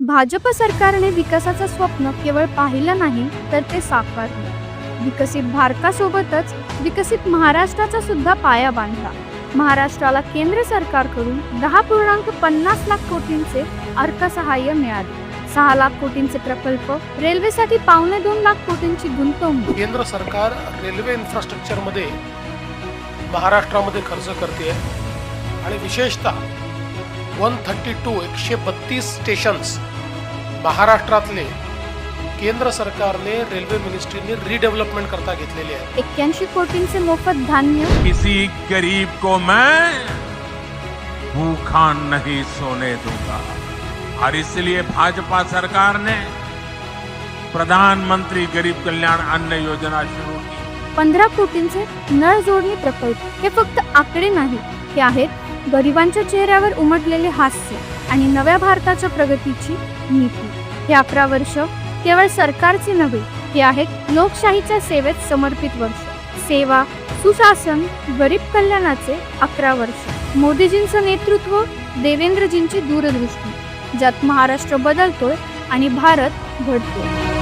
भाजप सरकारने विकासाचं स्वप्न केवळ पाहिलं नाही तर ते साकारलं विकसित भारतासोबतच विकसित महाराष्ट्राचा सुद्धा पाया बांधला महाराष्ट्राला केंद्र सरकारकडून दहा पूर्णांक पन्नास लाख कोटींचे अर्थसहाय्य मिळाले. सहा लाख कोटींचे प्रकल्प रेल्वेसाठी पावणे दोन लाख कोटींची गुंतवणूक. केंद्र सरकार रेल्वे इन्फ्रास्ट्रक्चरमध्ये महाराष्ट्रामध्ये खर्च करते आणि विशेषतः वन थर्टी टू एकशे बत्तीस स्टेशन्स महाराष्ट्रातले केंद्र सरकारने रेल्वे मिनिस्ट्रीने रिडेव्हलपमेंट करता घेतलेले आहेत. एक्क्याऐंशी कोटींचे मोफत धान्य. किसी गरीब को मैं भूखा नहीं सोने दूंगा। और इसलिए भाजपा सरकार ने प्रधानमंत्री गरीब कल्याण अन्न योजना शुरू की। पंधरा कोटींचे नळ जोडणी प्रकल्प हे फक्त आकडे नाही हे आहेत गरिबांच्या चेहऱ्यावर उमटलेले हास्य आणि नव्या भारताच्या प्रगतीची नीती. हे अकरा वर्ष केवळ सरकारचे नव्हे हे आहेत लोकशाहीच्या सेवेत समर्पित वर्ष. सेवा सुशासन गरीब कल्याणाचे अकरा वर्ष. मोदीजींचं नेतृत्व देवेंद्रजींची दूरदृष्टी ज्यात महाराष्ट्र बदलतोय आणि भारत घडतोय.